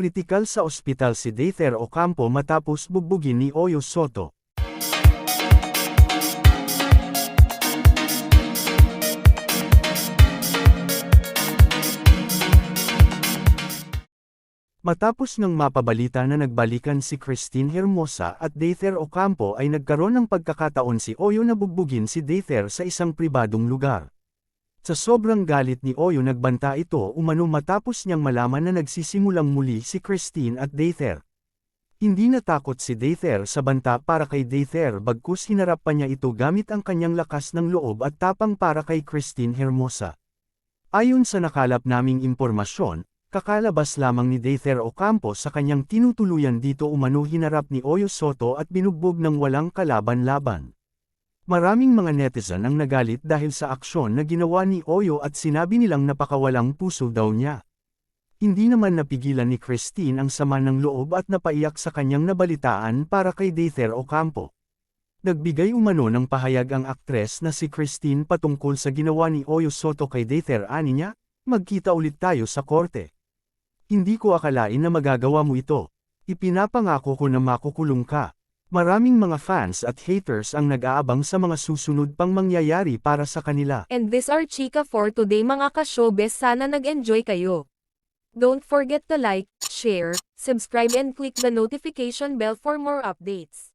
Kritikal sa ospital si Dather Ocampo matapos bugbugin ni Oyo Soto. Matapos ng mapabalita na nagbalikan si Christine Hermosa at Dather Ocampo ay nagkaroon ng pagkakataon si Oyo na bugbugin si Dather sa isang pribadong lugar. Sa sobrang galit ni Oyo nagbanta ito umano matapos niyang malaman na nagsisimulang muli si Christine at Dather. Hindi natakot si Dather sa banta para kay Dather bagkus hinarap pa niya ito gamit ang kanyang lakas ng loob at tapang para kay Christine Hermosa. Ayon sa nakalap naming impormasyon, kakalabas lamang ni Dather Ocampo sa kanyang tinutuluyan dito umano hinarap ni Oyo Soto at binugbog ng walang kalaban-laban. Maraming mga netizen ang nagalit dahil sa aksyon na ginawa ni Oyo at sinabi nilang napakawalang puso daw niya. Hindi naman napigilan ni Christine ang sama ng loob at napaiyak sa kanyang nabalitaan para kay Dather Ocampo. Nagbigay umano ng pahayag ang aktres na si Christine patungkol sa ginawa ni Oyo Soto kay Dather ani niya, magkita ulit tayo sa korte. Hindi ko akalain na magagawa mo ito. Ipinapangako ko na makukulong ka. Maraming mga fans at haters ang nag-aabang sa mga susunod pang mangyayari para sa kanila. And this are Chika for today mga ka-showbiz sana nag-enjoy kayo. Don't forget to like, share, subscribe and click the notification bell for more updates.